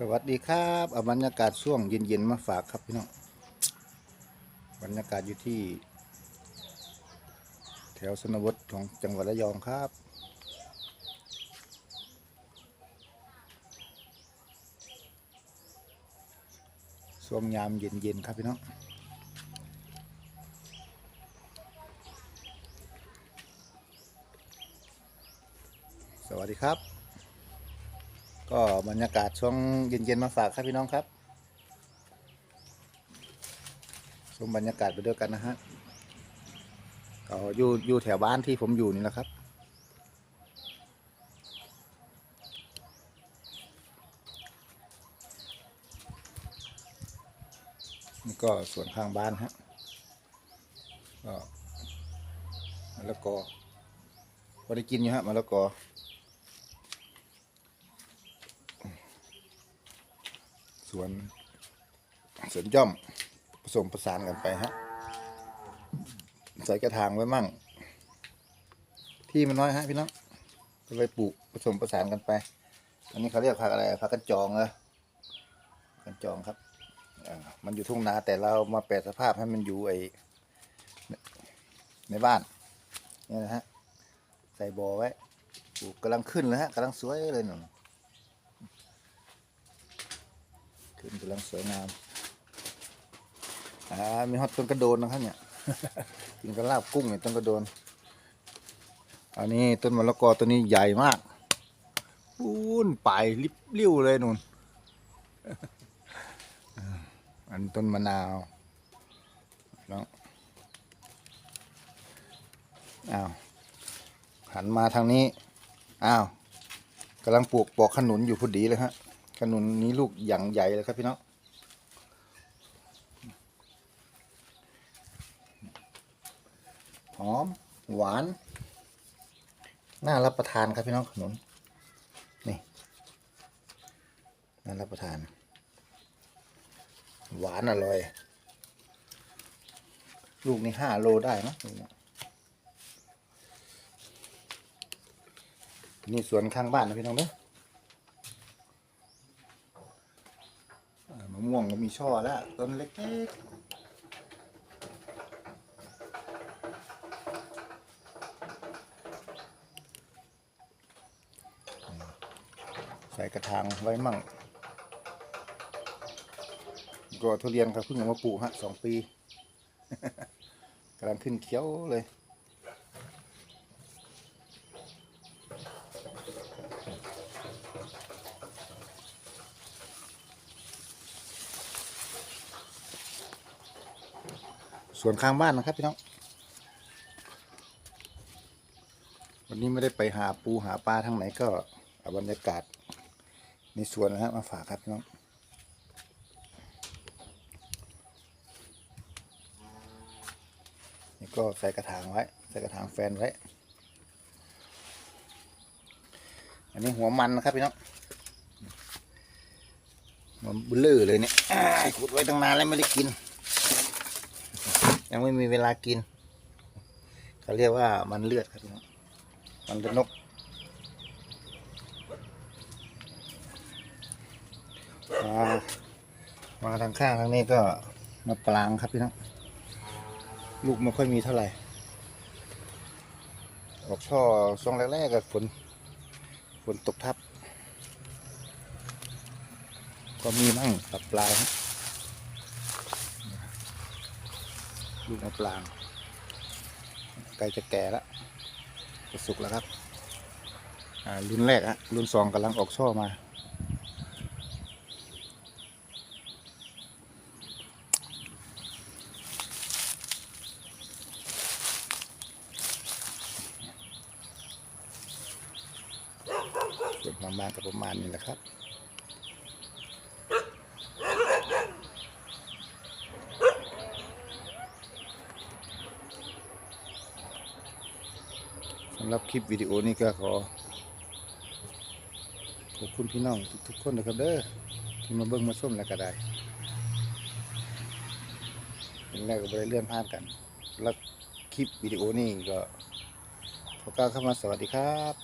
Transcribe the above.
สวัสดีครับเอาบรรยากาศช่วงเย็นๆมาฝากครับพี่น้องบรรยากาศอยู่ที่ แถวสนบทของจังหวัดระยองครับ ช่วงยามเย็นๆครับพี่น้องสวัสดีครับ ก็บรรยากาศช่วงเย็นๆมาฝากครับพี่น้องครับชมบรรยากาศไปด้วยกันนะฮะก็อยู่อยู่แถวบ้านที่ผมอยู่นี่แหละครับนี่ก็สวนข้างบ้านฮะก็มะละกอพอได้กินอยู่ฮะมะละกอ สวนสวนย่อมผสมประสานกันไปฮะใส่กระถางไว้มั่ง ที่มันน้อยฮะพี่น้องก็เลยปลูกผสมประสานกันไป อันนี้เขาเรียกผักอะไรผักกันจองเหรอกกันจองครับมันอยู่ทุ่งนาแต่เรามาแปลสภาพให้มันอยู่ไอในบ้านนี่นะฮะ ใส่บอไว้ปลูกกำลังขึ้นเลยฮะกำลังสวยเลยหนู ขึ้นกำลังสวยงามอ่ามีฮอตต้นกระโดนนะครับเนี่ยกินกระลาบกุ้งเนี่ยต้นกระโดน อันนี้ต้นมะละกอตัวนี้ใหญ่มากปูนปลายริบเลี้ยวเลยนุ่นอันต้นมะนาวเนาะอ้าวหันมาทางนี้ อ้าวกำลังปลูกปอกขนุนอยู่พอดีเลยฮะ ขนุนนี้ลูกอย่างใหญ่เลยครับพี่น้องหอม หวาน น่ารับประทานครับพี่น้องขนุนนี่น่ารับประทาน หวานอร่อย ลูกนี่ห้าโลได้นะนี่สวนข้างบ้านนะพี่น้องเนาะ อ่ามะม่วงก็มีช่อแล้วต้นเล็กๆ ใส่กระถางไว้มั่งก็ทุเรียนครับเพิ่งเอามาปลูกฮะสองปีกำลังขึ้นเขียวเลย ส่วนข้างบ้านนะครับพี่น้องวันนี้ไม่ได้ไปหาปูหาปลาทางไหนก็เอาบรรยากาศในสวนนะฮะมาฝากครับพี่น้องนี่ก็ใส่กระถางไว้ ใส่กระถางแฟนไว้ อันนี้หัวมันนะครับพี่น้องมันเบลอเลยเนี่ยขุดไว้ตั้งนานแล้วไม่ได้กิน ยังไม่มีเวลากินเขาเรียกว่ามันเลือดครับพี่น้องมันเป็นนกมามาทางข้างทางนี้ก็มาปรางครับพี่น้องลูกไม่ค่อยมีเท่าไหร่ ออกช่อช่วงแรกๆกับฝนฝนตกทับ ก็มีมั่งปับปลายฮะ ลูกมะปรางใกล้จะแก่แล้วจะสุกแล้วครับรุ่นแรกฮะรุ่นสองกำลังออกช่อมาส่วนบางบ้านก็ประมาณนี้แหละครับ สำหรับคลิปวิดีโอนี้ก็ขอ ขอบคุณพี่น้องทุกๆคนนะครับเด้อที่มาเบิ้งมาส้มแล้วก็ได้เป็นแรกก็ไปเลื่อนผ่านกัน แล้วคลิปวิดีโอนี้ก็ขอกล่าวเข้ามาสวัสดีครับ